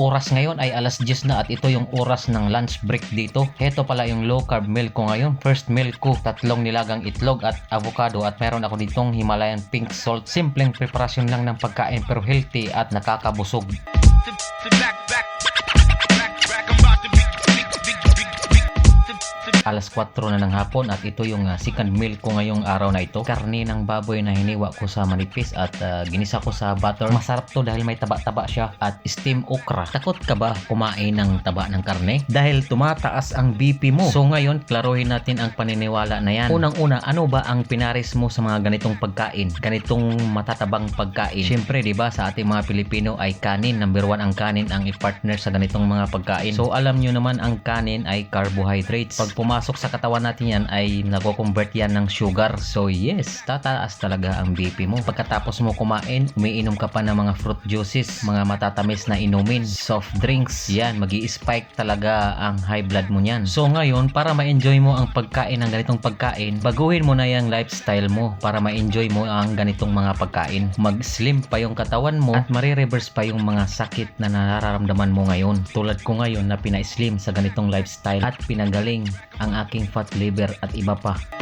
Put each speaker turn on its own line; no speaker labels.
oras ngayon ay alas 10 na at ito yung oras ng lunch break dito. Heto pala yung low carb meal ko ngayon. First meal ko, tatlong nilagang itlog at avocado at meron ako ditong Himalayan pink salt. Simpleng preparasyon lang ng pagkain pero healthy at nakakabusog. Alas 4 na ng hapon at ito yung uh, second meal ko ngayong araw na ito. Karne ng baboy na hiniwa ko sa manipis at uh, ginisa ko sa butter. Masarap to dahil may taba-taba siya at steam okra. Takot ka ba kumain ng taba ng karne? Dahil tumataas ang BP mo. So ngayon, klaruhin natin ang paniniwala na yan. Unang-una, ano ba ang pinaris mo sa mga ganitong pagkain? Ganitong matatabang pagkain? Siyempre, di ba, sa ating mga Pilipino ay kanin. Number one ang kanin ang i-partner sa ganitong mga pagkain. So alam nyo naman ang kanin ay carbohydrates. Pag pumasok sa katawan natin yan ay nagko-convert yan ng sugar. So yes, tataas talaga ang BP mo. Pagkatapos mo kumain, umiinom ka pa ng mga fruit juices, mga matatamis na inumin, soft drinks. Yan, mag spike talaga ang high blood mo niyan. So ngayon, para ma-enjoy mo ang pagkain ng ganitong pagkain, baguhin mo na yung lifestyle mo para ma-enjoy mo ang ganitong mga pagkain. Mag-slim pa yung katawan mo at marireverse pa yung mga sakit na nararamdaman mo ngayon. Tulad ko ngayon na pina-slim sa ganitong lifestyle at pinagaling ang aking fat liver at iba pa.